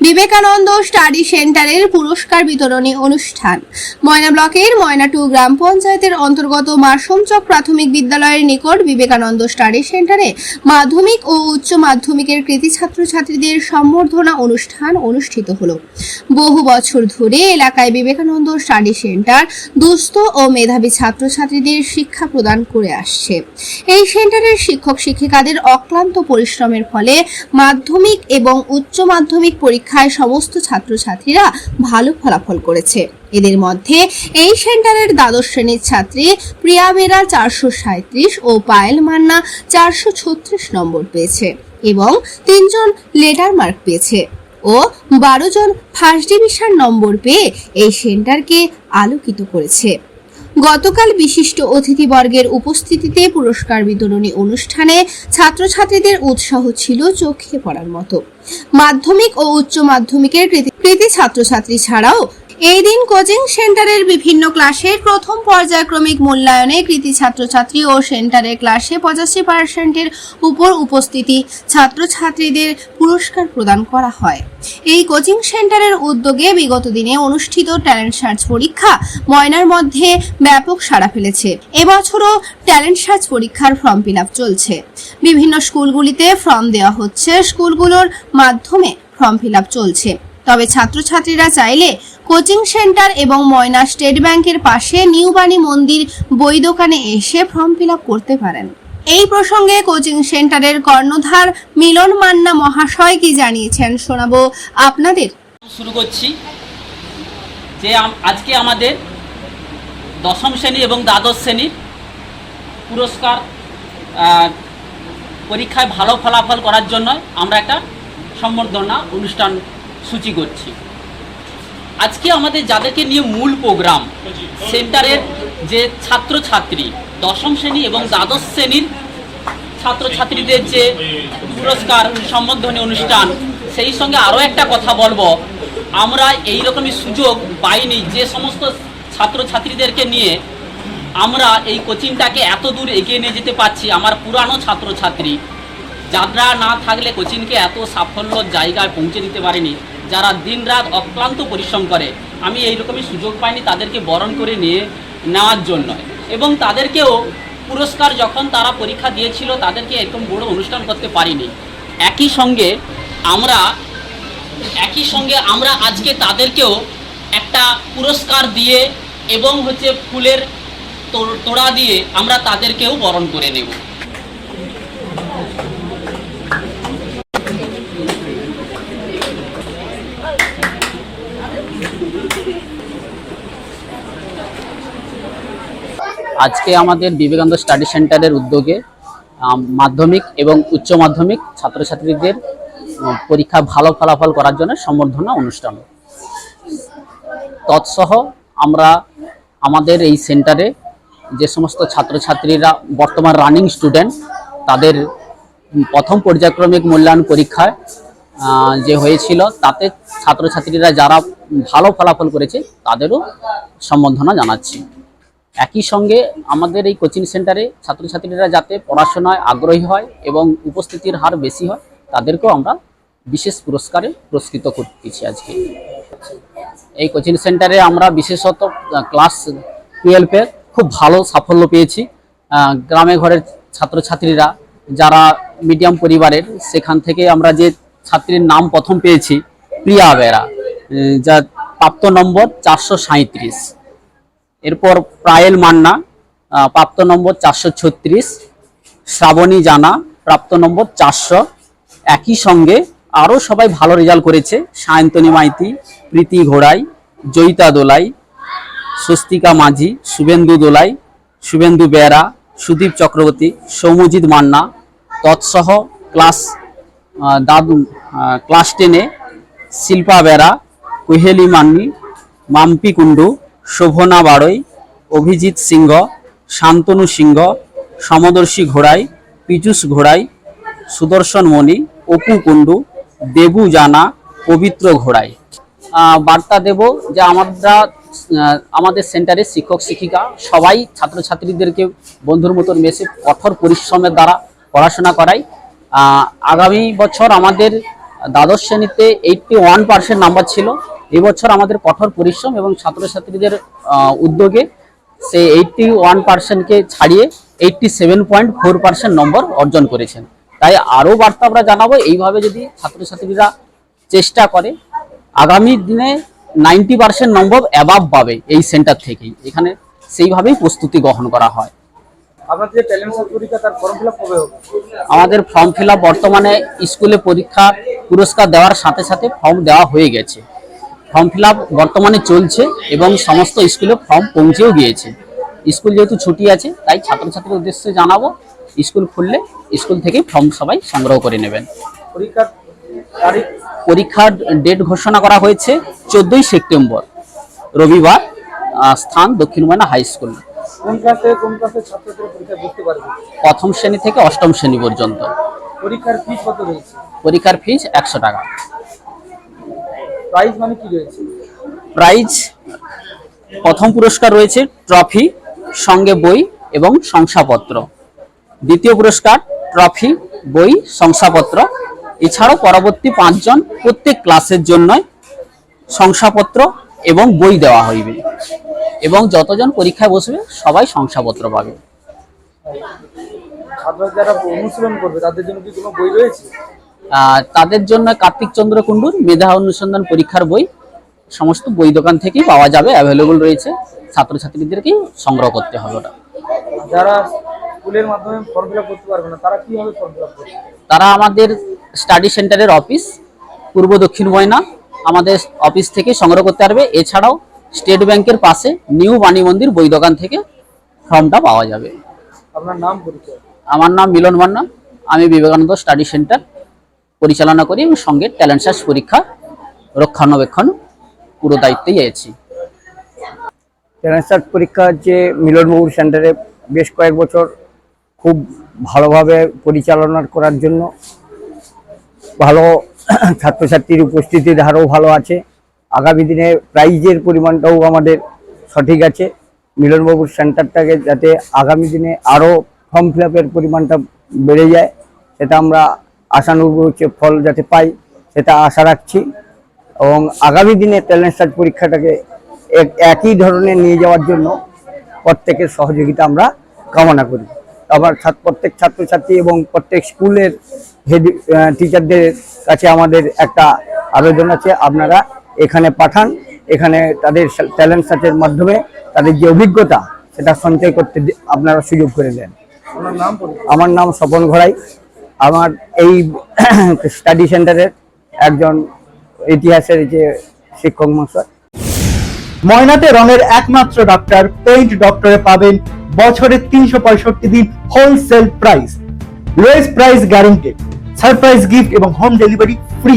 Vivekananda study সেন্টারের পুরস্কার বিতরণী অনুষ্ঠান। ময়না ব্লকের ময়না টু গ্রাম পঞ্চায়েতের অন্তর্গত মাসমচক প্রাথমিক বিদ্যালয়ের নিকট বিবেকানন্দ স্টাডি সেন্টারে মাধ্যমিক ও উচ্চ মাধ্যমিকের কৃতি ছাত্রছাত্রীদের সম্বর্ধনা অনুষ্ঠান অনুষ্ঠিত হলো। বহু বছর ধরে এলাকায় বিবেকানন্দ স্টাডি সেন্টার দুস্থ ও মেধাবী ছাত্রছাত্রীদের শিক্ষা প্রদান করে আসছে। এই সেন্টারের শিক্ষক শিক্ষিকাদের অক্লান্ত পরিশ্রমের ফলে মাধ্যমিক এবং উচ্চ মাধ্যমিক পরীক্ষায় সমস্ত ছাত্রছাত্রীরা ভালো ফলাফল করেছে। এদের মধ্যে এই সেন্টারের দ্বাদশ শ্রেণির ছাত্রী প্রিয়া বেরা চারশো ও পায়েল মান্না চারশো ছত্রিশ নম্বর পেয়েছে এবং তিনজন লেটার মার্ক পেয়েছে ও বারো জন ফার্স্ট ডিভিশন নম্বর পেয়ে এই সেন্টারকে আলোকিত করেছে। গতকাল বিশিষ্ট অতিথিবর্গের উপস্থিতিতে পুরস্কার বিতরণী অনুষ্ঠানে ছাত্রছাত্রীদের উৎসাহ ছিল চোখে পড়ার মতো। মাধ্যমিক ও উচ্চ মাধ্যমিকের কৃতি ছাত্রছাত্রী ছাড়াও এই দিন কোচিং সেন্টারের বিভিন্ন ক্লাসের প্রথম পর্যায়ক্রমিক মূল্যায়নে কৃতি ছাত্রছাত্রী ও সেন্টারের ক্লাসে পঁচাশি পার্সেন্টের উপর উপস্থিতি ছাত্রছাত্রীদের পুরস্কার প্রদান করা হয়। এই কোচিং সেন্টারের উদ্যোগে বিগত দিনে অনুষ্ঠিত ট্যালেন্ট সার্চ পরীক্ষা ময়নার মধ্যে ব্যাপক সাড়া ফেলেছে। এবছরও ট্যালেন্ট সার্চ পরীক্ষার ফর্ম ফিল চলছে। বিভিন্ন স্কুলগুলিতে ফর্ম দেওয়া হচ্ছে। স্কুলগুলোর মাধ্যমে ফর্ম ফিল চলছে। তবে ছাত্রছাত্রীরা চাইলে কোচিং সেন্টার এবং ময়না স্টেট ব্যাংকের পাশে নিউ বাণী মন্দির, বই দোকানে এসে ফর্ম ফিল করতে পারেন। এই প্রসঙ্গে কোচিং সেন্টারের কর্ণধার মিলন মান্না মহাশয় কি জানিয়েছেন শোনাবো আপনাদের। শুরু করছি। যে আজকে আমাদের দশম শ্রেণি এবং দ্বাদশ শ্রেণির পুরস্কার পরীক্ষায় ভালো ফলাফল করার জন্য আমরা একটা সম্বর্ধনা অনুষ্ঠান সূচি করছি। আজকে আমাদের যাদেরকে নিয়ে মূল প্রোগ্রাম, সেন্টারের যে ছাত্রছাত্রী, দশম শ্রেণি এবং দ্বাদশ শ্রেণির ছাত্রছাত্রীদের যে পুরস্কার সম্বর্ধনী অনুষ্ঠান, সেই সঙ্গে আরও একটা কথা বলব। আমরা এই রকমই সুযোগ পাইনি যে সমস্ত ছাত্রছাত্রীদেরকে নিয়ে আমরা এই কোচিংটাকে এত দূর এগিয়ে নিয়ে যেতে পারছি, আমার পুরানো ছাত্রছাত্রী। যারা না থাকলে কোচিংকে এত সাফল্য জায়গায় পৌঁছে দিতে পারেনি। যারা দিনরাত অক্লান্ত পরিশ্রম করে, আমি এই রকমই সুযোগ পাইনি তাদেরকে বরণ করে নিয়ে নেওয়ার জন্য। এবং তাদেরকেও পুরস্কার যখন তারা পরীক্ষা দিয়েছিল, তাদেরকে এরকম বড় অনুষ্ঠান করতে পারিনি। একই সঙ্গে আমরা, একই সঙ্গে আমরা আজকে তাদেরকেও একটা পুরস্কার দিয়ে এবং হচ্ছে ফুলের তোড়া দিয়ে আমরা তাদেরকেও বরণ করে নেব। আজকে আমাদের বিবেকানন্দ স্টাডি সেন্টারের উদ্যোগে মাধ্যমিক এবং উচ্চ মাধ্যমিক ছাত্রছাত্রীদের পরীক্ষা ভালো ফলাফল করার জন্য সম্বর্ধনা অনুষ্ঠান। তৎসহ আমরা আমাদের এই সেন্টারে যে সমস্ত ছাত্রছাত্রীরা বর্তমান রানিং স্টুডেন্ট, তাদের প্রথম পর্যায়ক্রমিক মূল্যায়ন পরীক্ষায় যে হয়েছিল, তাতে ছাত্রছাত্রীরা যারা ভালো ফলাফল করেছে, তাদেরও সম্বর্ধনা জানাচ্ছি। একই সঙ্গে আমাদের এই কোচিং সেন্টারে ছাত্রছাত্রীরা যাতে পড়াশোনায় আগ্রহী হয় এবং উপস্থিতির হার বেশি হয়, তাদেরকেও আমরা বিশেষ পুরস্কারে পুরস্কৃত করতেছি আজকে। এই কোচিং সেন্টারে আমরা বিশেষত ক্লাস টুয়েলভে খুব ভালো সাফল্য পেয়েছি। গ্রামে ঘরের ছাত্রছাত্রীরা, যারা মিডিয়াম পরিবারের, সেখান থেকে আমরা যে ছাত্রীর নাম প্রথম পেয়েছি, প্রিয়া বেরা যার প্রাপ্ত নম্বর চারশো সাঁত্রিশ এরপর প্রায়েল মান্না প্রাপ্ত নম্বর চারশো ছত্রিশ, শ্রাবণী জানা, প্রাপ্ত নম্বর চারশো। একই সঙ্গে আরও সবাই ভালো রেজাল্ট করেছে, সায়ন্তনী মাইতি, প্রীতি ঘোড়াই, জয়িতা দোলাই, স্বস্তিকা মাঝি, শুভেন্দু দোলাই, শুভেন্দু বেরা, সুদীপ চক্রবর্তী, সৌমজিৎ মান্না, তৎসহ ক্লাস দাদু ক্লাস টেনে শিল্পা বেরা, কুহেলি মান্নি, মাম্পি কুণ্ডু শোভনা বাড়ই অভিজিৎ সিংহ, শান্তনু সিংহ, সমদর্শী ঘোড়াই, পীযুষ ঘোড়াই, সুদর্শন মণি, অপু কুণ্ডু, দেবু জানা, পবিত্র ঘোড়াই। বার্তা দেব যে আমরা আমাদের সেন্টারে শিক্ষক, শিক্ষিকা সবাই ছাত্রছাত্রীদেরকে বন্ধুর মতন মেশে কঠোর পরিশ্রমের দ্বারা পড়াশোনা করাই। আগামী বছর আমাদের দ্বাদশ শ্রেণীতে এইটটি ওয়ান পার্সেন্ট নাম্বার ছিল। এবছর আমাদের কঠোর পরিশ্রম এবং ছাত্রছাত্রীদের উদ্যোগে সে এইটটি ওয়ান পার্সেন্টকে ছাড়িয়ে eighty seven point four percent নম্বর অর্জন করেছেন। তাই আরও বার্তা আমরা জানাব, এইভাবে যদি ছাত্রছাত্রীরা চেষ্টা করে, আগামী দিনে নাইনটি পার্সেন্ট নম্বর অ্যাবাভ পাবে এই সেন্টার থেকেই। এখানে সেইভাবেই প্রস্তুতি গ্রহণ করা হয়। ট্যালেন্ট পরীক্ষা তার ফর্ম ফিল আপ কবে হবে? আমাদের ফর্ম ফিল বর্তমানে স্কুলে পরীক্ষা পুরস্কার দেওয়ার সাথে সাথে ফর্ম দেওয়া হয়ে গেছে। ফর্ম ফিল বর্তমানে চলছে এবং সমস্ত স্কুলে ফর্ম পৌঁছেও গিয়েছে। স্কুল যেহেতু ছুটি আছে তাই ছাত্রছাত্রীর উদ্দেশ্যে জানাব স্কুল খুললে স্কুল থেকেই ফর্ম সবাই সংগ্রহ করে নেবেন। পরীক্ষার তারিখ? পরীক্ষার ডেট ঘোষণা করা হয়েছে চোদ্দোই সেপ্টেম্বর রবিবার স্থান দক্ষিণ ময়না হাই স্কুল কোন ক্লাসে কোন ক্লাসের ছাত্রছাত্রীরা পরীক্ষা বুঝতে পারবে? প্রথম শ্রেণি থেকে অষ্টম শ্রেণি পর্যন্ত। পরীক্ষার ফিস কত রয়েছে? পরীক্ষার ফিস একশো টাকা। প্রাইস মানে কি রয়েছে? প্রাইজ প্রথম পুরস্কার রয়েছে ট্রফি সঙ্গে বই এবং শংসাপত্র। দ্বিতীয় পুরস্কার ট্রফি বই শংসাপত্র। এছাড়াও পরবর্তী পাঁচজন প্রত্যেক ক্লাসের জন্য শংসাপত্র এবং বই দেওয়া হইবে। এবং যতজন পরীক্ষায় বসবে সবাই শংসাপত্র পাবে। যারা অনুশীলন করবে তাদের জন্য কি কোনো বই রয়েছে? তাদের জন্য কার্তিক চন্দ্র কুণ্ডুর মেধা অনুসন্ধান পরীক্ষার বই সমস্ত বই দোকান থেকেই পাওয়া যাবে অ্যাভেলেবল রয়েছে। ছাত্রছাত্রীদেরকেই সংগ্রহ করতে হবে ওটা। যারা স্কুলের মাধ্যমে ফর্ম ফিল করতে পারবে না তারা কীভাবে ফর্ম ফিল করবে? তারা আমাদের স্টাডি সেন্টারের অফিস পূর্ব দক্ষিণ ময়না আমাদের অফিস থেকে সংগ্রহ করতে পারবে। এছাড়াও স্টেট ব্যাংকের পাশে নিউ বাণী মন্দির বই দোকান থেকে ফর্মটা পাওয়া যাবে। আপনার নাম পরিচয়? আমার নাম মিলন মান্না। আমি বিবেকানন্দ স্টাডি সেন্টার পরিচালনা করি এবং সঙ্গে ট্যালেন্ট সার্চ পরীক্ষা রক্ষণাবেক্ষণ পুরো দায়িত্বেই আছি ট্রান্সফার পরীক্ষা হচ্ছে মিলনবাবুর সেন্টারে বেশ কয়েক বছর খুব ভালোভাবে পরিচালনা করার জন্য ভালো ছাত্রছাত্রীর উপস্থিতির হারও ভালো আছে। আগামী দিনে প্রাইজের পরিমাণটাও আমাদের সঠিক আছে। মিলনবাবুর সেন্টারটাকে যাতে আগামী দিনে আরও ফর্ম ফিল পরিমাণটা বেড়ে যায়, সেটা আমরা আশানুরূপ হচ্ছে ফল যাতে পাই, সেটা আশা রাখছি। এবং আগামী দিনে ট্যালেন্ট সার্চ পরীক্ষাটাকে এক- একই ধরনের নিয়ে যাওয়ার জন্য প্রত্যেকের সহযোগিতা আমরা কামনা করি। আবার ছাত্র- প্রত্যেক ছাত্রছাত্রী এবং প্রত্যেক স্কুলের হেড টিচারদের কাছে আমাদের একটা আবেদন আছে। আপনারা এখানে পাঠান এখানে তাদের ট্যালেন্ট সার্চের মাধ্যমে তাদের যে অভিজ্ঞতা সেটা সঞ্চয় করতে দি- আপনারা সুযোগ করে দেন। নাম আমার নাম স্বপন ঘোড়াই। আমার এই স্টাডি সেন্টারের একজন ইতিহাসের যে শিক্ষক মহাশয়। ময়নাতে রঙের একমাত্র ডক্টর পেইন্ট ডক্টরে পাবেন বছরের তিনশো পঁয়ষট্টি দিন wholesale price lowest price guaranteed surprise gift এবং হোম ডেলিভারি ফ্রি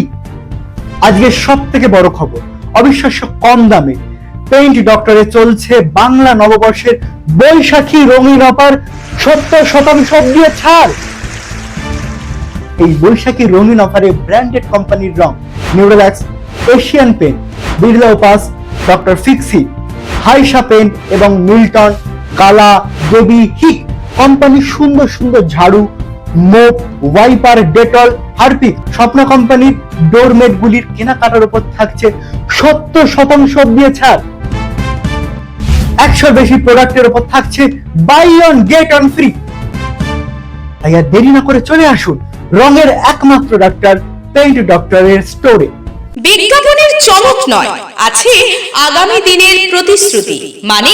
আজকের সব থেকে বড় খবর, অবিশ্বাস্য কম দামে পেইন্ট ডক্টরে চলছে বাংলা নববর্ষের বৈশাখী রঙিন অফার, সত্তর শতাংশ দিয়ে ছাড়। এই বৈশাখী রঙিন অফারে ব্র্যান্ডেড কোম্পানির রং Nerolac Asian paint Birla Opus doctor Fixit হাইসা paint এবং মিল্টন কালা, দেবী, হিক কোম্পানির সুন্দর সুন্দর ঝাড়ু, মোপ, ওয়াইপার, ডেটল, হারপিক, স্বপ্ন কোম্পানির ডোরমেট গুলির কেনাকাটার উপর থাকছে সত্তর শতাংশ দিয়ে ছাড়। একশোর বেশি প্রোডাক্টের উপর থাকছে buy one get one free তাই আর দেরি না করে চলে আসুন রঙের একমাত্র ডাক্তার পেইন্ট ডক্টরের স্টোরে বিজ্ঞাপনের চমক নয়, আছে আগামী দিনের প্রতিশ্রুতি মানে